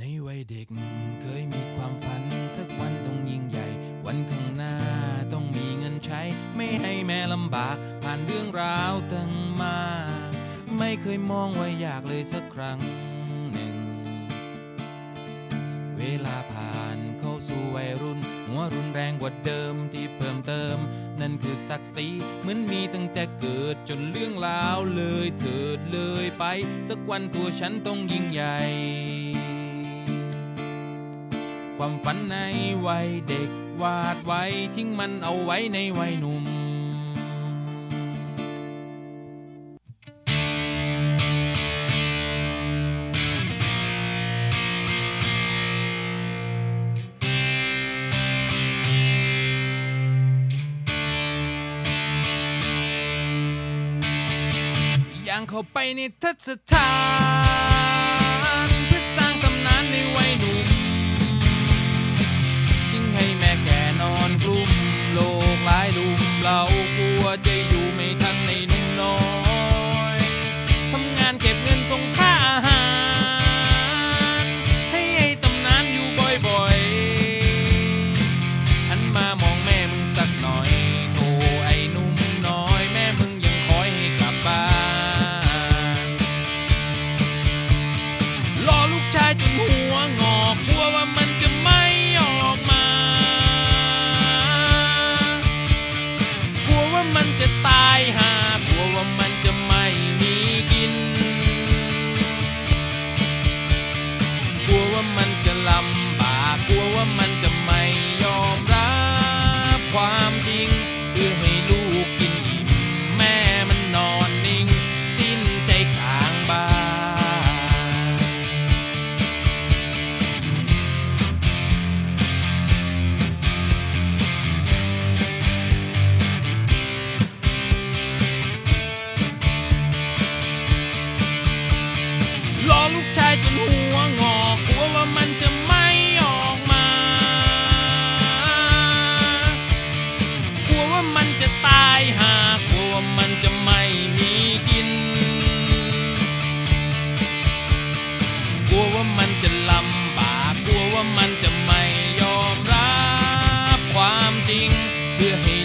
ในวัยเด็กเคยมีความฝัน สักวันต้องยิ่งใหญ่ วันข้างหน้าต้องมีเงินใช้ ไม่ให้แม่ลำบาก ผ่านเรื่องราวตั้งมา ไม่เคยมองว่าอยากเลยสักครั้งหนึ่ง เวลาผ่านเข้าสู่วัยรุ่น หัวรุนแรงกว่าเดิมที่เพิ่มเติม นั่นคือศักดิ์ศรีเหมือนมีตั้งแต่เกิดจนเรื่องราวเลยเถิดเลยไป สักวันตัวฉันต้องยิ่งใหญ่ ความฝันในวัยเด็ก วาดไว้ทิ้งมันเอาไว้ในวัยหนุ่มย่างเข้าไปในทัศถา thing behind.